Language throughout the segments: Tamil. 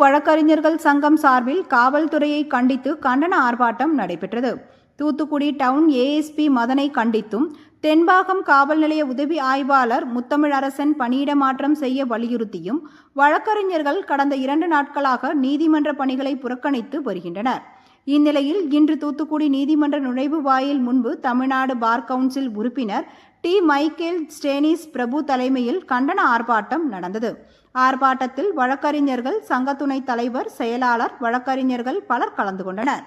வழக்கறிஞர்கள் சங்கம் சார்பில் காவல்துறையை கண்டித்து கண்டன ஆர்ப்பாட்டம் நடைபெற்றது. தூத்துக்குடி டவுன் ஏஎஸ்பி மதனை கண்டித்தும் தென்பாகம் காவல் நிலைய உதவி ஆய்வாளர் முத்தமிழரசன் பணியிட மாற்றம் செய்ய வலியுறுத்தியும் வழக்கறிஞர்கள் கடந்த இரண்டு நாட்களாக நீதிமன்ற பணிகளை புறக்கணித்து வருகின்றனர். இந்நிலையில் இன்று தூத்துக்குடி நீதிமன்ற நுழைவு வாயில் முன்பு தமிழ்நாடு பார் கவுன்சில் உறுப்பினர் டி மைக்கேல் ஸ்டேனிஸ் பிரபு தலைமையில் கண்டன ஆர்ப்பாட்டம் நடந்தது. ஆர்ப்பாட்டத்தில் வழக்கறிஞர்கள் சங்க துணைத் தலைவர் செயலாளர் வழக்கறிஞர்கள் பலர் கலந்து கொண்டனர்.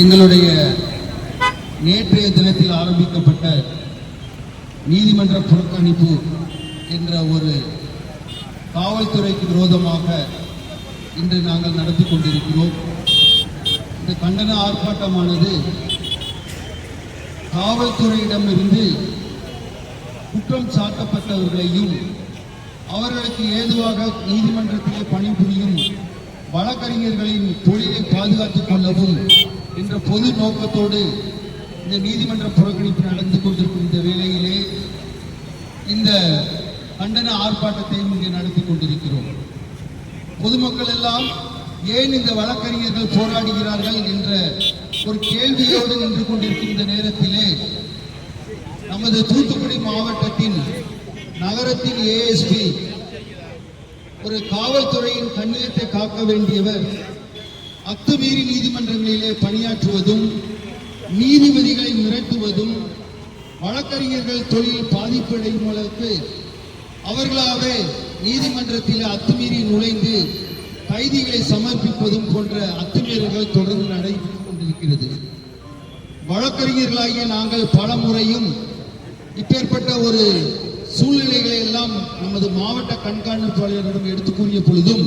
எங்களுடைய நேற்றைய தினத்தில் ஆரம்பிக்கப்பட்ட நீதிமன்ற புறக்கணிப்பு என்ற ஒரு காவல்துறைக்கு விரோதமாக இன்று நாங்கள் நடத்தி கொண்டிருக்கிறோம். இந்த கண்டன ஆர்ப்பாட்டமானது காவல்துறையிடமிருந்து குற்றம் சாட்டப்பட்டவர்களையும் அவர்களுக்கு ஏதுவாக நீதிமன்றத்திலே பணிபுரியும் வழக்கறிஞர்களின் தொழிலை பாதுகாத்துக் கொள்ளவும் என்ற பொது நோக்கத்தோடு இந்த நீதிமன்ற புறக்கணிப்பு நடந்து கொண்டிருக்கும் இந்த கண்டன ஆர்ப்பாட்டத்தையும் இங்கே நடத்தி கொண்டிருக்கிறோம். பொதுமக்கள் எல்லாம் ஏன் இந்த வழக்கறிஞர்கள் போராடுகிறார்கள் என்ற ஒரு கேள்வியோடு நின்று கொண்டிருக்கும் இந்த நேரத்திலே நமது தூத்துக்குடி மாவட்டத்தின் நகரத்தின் ஏஎஸ்பி ஒரு காவல்துறையின் கண்ணியத்தை காக்க வேண்டியவர் அத்துமீறி நீதிமன்றங்களிலே பணியாற்றுவதும் நீதிபதிகளை மிரட்டுவதும் வழக்கறிஞர்கள் தொழில் பாதிப்படையும் அளவுக்கு அவர்களாகவே நீதிமன்றத்தில் அத்துமீறி நுழைந்து கைதிகளை சமர்ப்பிப்பதும் போன்ற அத்துமீறல்கள் தொடர்ந்து நடைபெற்றுக் கொண்டிருக்கிறது வழக்கறிஞர்களாகிய நாங்கள் பல முறையும் இப்பேற்பட்ட ஒரு சூழ்நிலைகளை எல்லாம் நமது மாவட்ட கண்காணிப்பாளரிடம் எடுத்து கூறிய பொழுதும்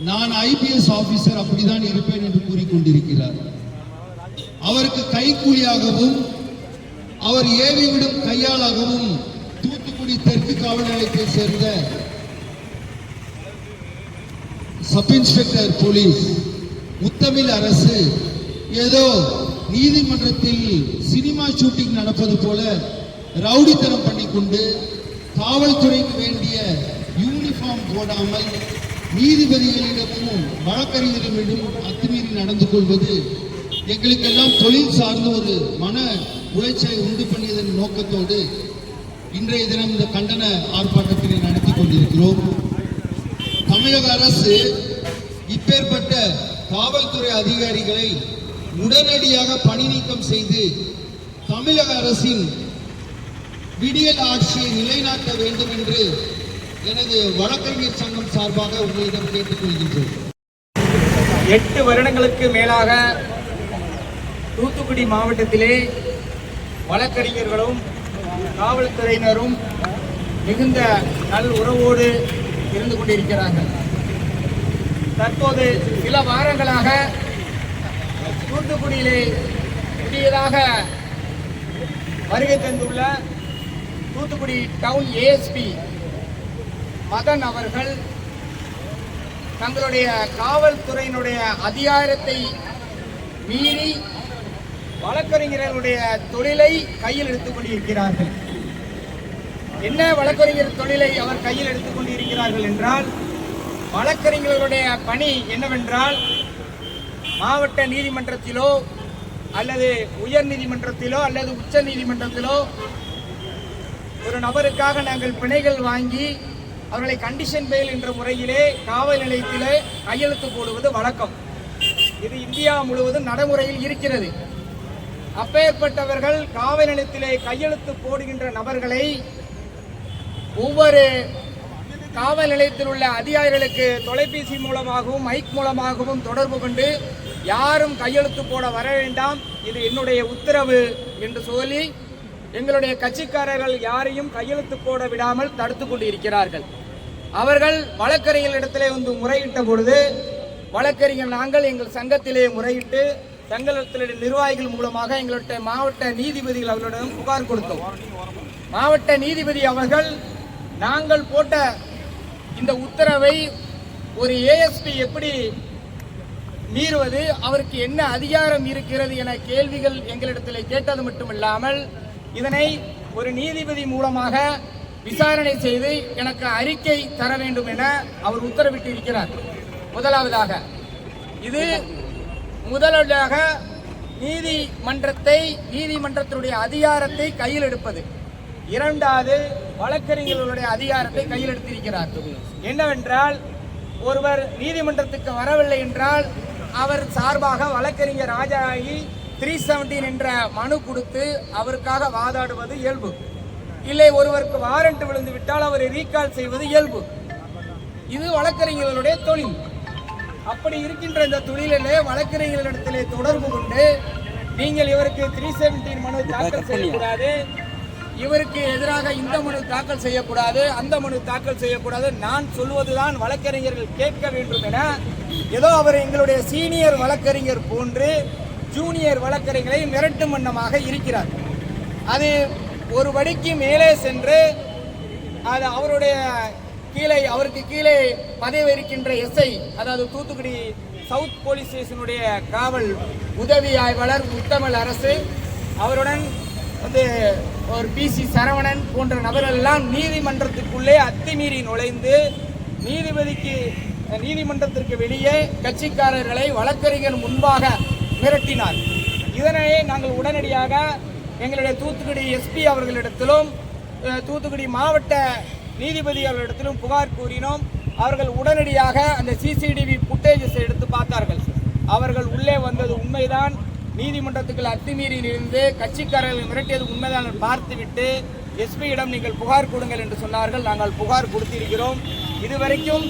நான் ஐபிஎஸ் ஆபீசர் அப்படிதான் இருப்பேன் என்று கூறிக்கொண்டிருக்கிறார். அவருக்கு கைக்கூலியாகவும் அவர் ஏவிவிடும் கையாளாகவும் தூத்துக்குடி தெற்கு காவல் நிலையத்தை சேர்ந்த சப் இன்ஸ்பெக்டர் போலீஸ் முத்தமிழ் அரசு ஏதோ நீதிமன்றத்தில் சினிமா ஷூட்டிங் நடப்பது போல ரவுடித்தனம் பண்ணிக்கொண்டு காவல்துறைக்கு வேண்டிய யூனிஃபார்ம் போடாமல் நீதிபதிகளிடமும் வழக்கறிஞர்களிடமும் அத்துமீறி நடந்து கொள்வது எங்களுக்கெல்லாம் தொழில் சார்ந்த ஒரு மன உளைச்சலை உண்டு பண்ணியதன் நோக்கத்தோடு இன்றைய தினம் இந்த கண்டன ஆர்ப்பாட்டத்தினை நடத்தி கொண்டிருக்கிறோம். தமிழக அரசு இப்பேற்பட்ட காவல்துறை அதிகாரிகளை உடனடியாக பணி நீக்கம் செய்து தமிழக அரசின் விடியல் ஆட்சியை நிலைநாட்ட வேண்டும் என்று எனது வழக்கறிஞர் சங்கம் சார்பாக உங்களிடம் கேட்டுக்கொள்கின்றோம். எட்டு வருடங்களுக்கு மேலாக தூத்துக்குடி மாவட்டத்திலே வழக்கறிஞர்களும் காவல்துறையினரும் மிகுந்த நல் உறவோடு இருந்து கொண்டிருக்கிறார்கள். தற்போது சில வாரங்களாக தூத்துக்குடியிலே புதியதாக வருகை தந்துள்ள தூத்துக்குடி டவுன் ஏஎஸ்பி மதன் அவர்கள் தங்களுடைய காவல்துறையினுடைய அதிகாரத்தை மீறி வழக்கறிஞர்களுடைய தொழிலை கையில் எடுத்துக் கொண்டிருக்கிறார்கள். என்ன வழக்கறிஞர் தொழிலை அவர் கையில் எடுத்துக் கொண்டிருக்கிறார்கள் என்றால் வழக்கறிஞர்களுடைய பணி என்னவென்றால் மாவட்ட நீதிமன்றத்திலோ அல்லது உயர் நீதிமன்றத்திலோ அல்லது உச்ச நீதிமன்றத்திலோ ஒரு நபருக்காக நாங்கள் பிணைகள் வாங்கி அவர்களை கண்டிஷன் பெயில் என்ற முறையிலே காவல் நிலையத்திலே கையெழுத்து போடுவது வழக்கம். இது இந்தியா முழுவதும் நடைமுறையில் இருக்கிறது. அப்பேற்பட்டவர்கள் காவல் நிலையத்திலே கையெழுத்து போடுகின்ற நபர்களை ஒவ்வொரு காவல் நிலையத்தில் உள்ள அதிகாரிகளுக்கு தொலைபேசி மூலமாகவும் மைக் மூலமாகவும் தொடர்பு கொண்டு யாரும் கையெழுத்து போட வர வேண்டாம். இது என்னுடைய உத்தரவு என்று சொல்லி எங்களுடைய கட்சிக்காரர்கள் யாரையும் கையெழுத்து போட விடாமல் தடுத்து கொண்டு இருக்கிறார்கள் அவர்கள் வழக்கறிஞர்களிடத்திலே வந்து முறையிட்ட பொழுது வழக்கறிஞர் நாங்கள் எங்கள் சங்கத்திலே முறையிட்டு சங்கத்தினுடைய நிர்வாகிகள் மூலமாக எங்களுடைய மாவட்ட நீதிபதிகள் அவர்களிடம் புகார் கொடுத்தோம். மாவட்ட நீதிபதி அவர்கள் நாங்கள் போட்ட இந்த உத்தரவை ஒரு ஏஎஸ்பி எப்படி மீறுவது அவருக்கு என்ன அதிகாரம் இருக்கிறது என கேள்விகள் எங்களிடத்தில் கேட்டது மட்டுமில்லாமல் இதனை ஒரு நீதிபதி மூலமாக விசாரணை செய்து எனக்கு அறிக்கை தர வேண்டும் என அவர் உத்தரவிட்டு இருக்கிறார் முதலாவதாக இது முதலாக நீதிமன்றத்தை நீதிமன்றத்தினுடைய அதிகாரத்தை கையில் எடுப்பது. இரண்டாவது வழக்கறிஞர்களுடைய அதிகாரத்தை கையில் எடுத்திருக்கிறார். என்னவென்றால் ஒருவர் நீதிமன்றத்துக்கு வரவில்லை என்றால் அவர் சார்பாக வழக்கறிஞர் ஆஜராகி த்ரீ செவன்டீன் என்ற மனு கொடுத்து அவருக்காக வாதாடுவது இயல்பு. இல்லை ஒருவருக்கு வாரண்ட் விழுந்து விட்டால் அவரை ரீகால் செய்வது இயல்பு. இது வழக்கறிஞர்களுடைய தொழில். அப்படி இருக்கின்ற இந்த தொழிலிலே வழக்கறிஞர்களிடத்திலே தொடர்பு கொண்டு நீங்கள் இவருக்கு த்ரீ செவன்டீன் மனு தாக்கல் செய்யக்கூடாது. இவருக்கு எதிராக இந்த மனு தாக்கல் செய்யக்கூடாது. அந்த மனு தாக்கல் செய்யக்கூடாது. நான் சொல்வதுதான் வழக்கறிஞர்கள் கேட்க வேண்டும் என ஏதோ அவர் எங்களுடைய சீனியர் வழக்கறிஞர் போன்று ஜூனியர் வழக்கறிஞரை மிரட்டும் வண்ணமாக இருக்கிறார். அது ஒரு படிக்கு மேலே சென்று அது அவருடைய கீழே அவருக்கு கீழே பதவி இருக்கின்ற எஸ்ஐ அதாவது தூத்துக்குடி சவுத் போலீஸ் ஸ்டேஷனுடைய காவல் உதவி ஆய்வாளர் முத்தமிழ் அரசு அவருடன் வந்து ஒரு பிசி சரவணன் போன்ற நபர்கள் எல்லாம் நீதிமன்றத்துக்குள்ளே அத்துமீறி நுழைந்து நீதிபதிக்கு நீதிமன்றத்திற்கு வெளியே கட்சிக்காரர்களை வழக்கறிஞர் முன்பாக மிரட்டினார். இதனையே நாங்கள் உடனடியாக எங்களுடைய தூத்துக்குடி எஸ்பி அவர்களிடத்திலும் தூத்துக்குடி மாவட்ட நீதிபதி அவர்களிடத்திலும் புகார் கூறினோம். அவர்கள் உடனடியாக அந்த சிசிடிவி புட்டேஜஸ் எடுத்து பார்த்தார்கள். அவர்கள் உள்ளே வந்தது உண்மைதான். நீதிமன்றத்துக்கு அத்துமீறி இருந்து கட்சிக்காரர்கள் மிரட்டியது உண்மைதான் பார்த்துவிட்டு எஸ்பியிடம் நீங்கள் புகார் கொடுங்கள் என்று சொன்னார்கள். நாங்கள் புகார் கொடுத்திருக்கிறோம். இதுவரைக்கும்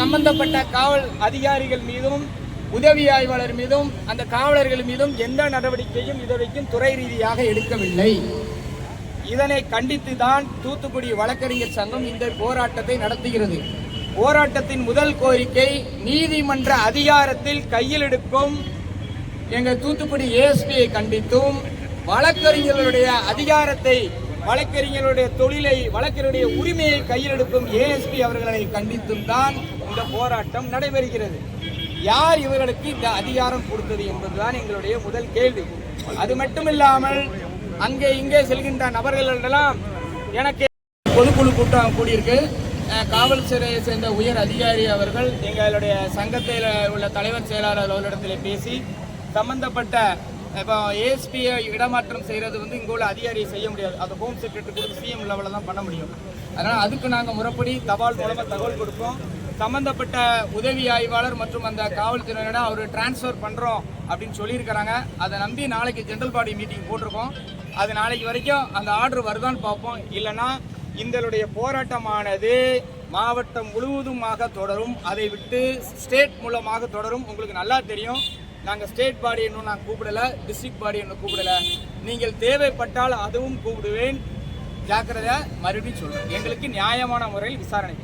சம்பந்தப்பட்ட காவல் அதிகாரிகள் மீதும் உதவி ஆய்வாளர் மீதும் அந்த காவலர்கள் மீதும் எந்த நடவடிக்கையும் இதுவரைக்கும் துறை ரீதியாக எடுக்கவில்லை. இதனை கண்டித்து தான் தூத்துக்குடி வழக்கறிஞர் சங்கம் இந்த போராட்டத்தை நடத்துகிறது. போராட்டத்தின் முதல் கோரிக்கை நீதிமன்ற அதிகாரத்தில் கையில் எடுக்கும் எங்கள் தூத்துக்குடி ஏஎஸ்பியை கண்டித்தும் வழக்கறிஞர்களுடைய அதிகாரத்தை வழக்கறிஞர்களுடைய தொழிலை வழக்கறிஞருடைய உரிமையை கையில் எடுக்கும் ஏஎஸ்பி அவர்களை கண்டித்தும் தான் இந்த போராட்டம் நடைபெறுகிறது. யார் இவர்களுக்கு இந்த அதிகாரம் கொடுத்தது என்பதுதான் எங்களுடைய முதல் கேள்வி. அது மட்டுமில்லாமல் அங்கே இங்கே செல்கின்ற நபர்களெல்லாம் எனக்கு பொதுக்குழு கூட்டம் கூடியிருக்கு. காவல்துறையை காவல் சிறையை சேர்ந்த உயர் அதிகாரி அவர்கள் எங்களுடைய சங்கத்தில் உள்ள தலைவர் செயலாளர் அவர்களிடத்தில் பேசி சம்பந்தப்பட்ட இப்போ ஏஎஸ்பியை இடமாற்றம் செய்கிறது வந்து இங்கே உள்ள அதிகாரியை செய்ய முடியாது. அது ஹோம் செக்ரட்டரி கொடுத்து சிஎம் லெவலில் தான் பண்ண முடியும். அதனால் அதுக்கு நாங்கள் முறைப்படி தபால் மூலமாக தகவல் கொடுப்போம். சம்பந்தப்பட்ட உதவி ஆய்வாளர் மற்றும் அந்த காவல்துறையினரிடம் அவர் டிரான்ஸ்ஃபர் பண்ணுறோம் அப்படின்னு சொல்லியிருக்கிறாங்க. அதை நம்பி நாளைக்கு ஜென்ரல் பாடி மீட்டிங் போட்டிருக்கோம். அது நாளைக்கு வரைக்கும் அந்த ஆர்டர் வருதான்னு பார்ப்போம். இல்லைன்னா இந்தளுடைய போராட்டமானது மாவட்டம் முழுவதுமாக தொடரும். அதை விட்டு ஸ்டேட் மூலமாக தொடரும். உங்களுக்கு நல்லா தெரியும். நாங்கள் ஸ்டேட் பாடி இன்னும் நான் கூப்பிடலை. டிஸ்ட்ரிக்ட் பாடி இன்னும் கூப்பிடலை. நீங்கள் தேவைப்பட்டால் அதுவும் கூப்பிடுவேன். ஜாக்கிரதை மறுபடியும் சொல்கிறேன் எங்களுக்கு நியாயமான முறையில் விசாரணை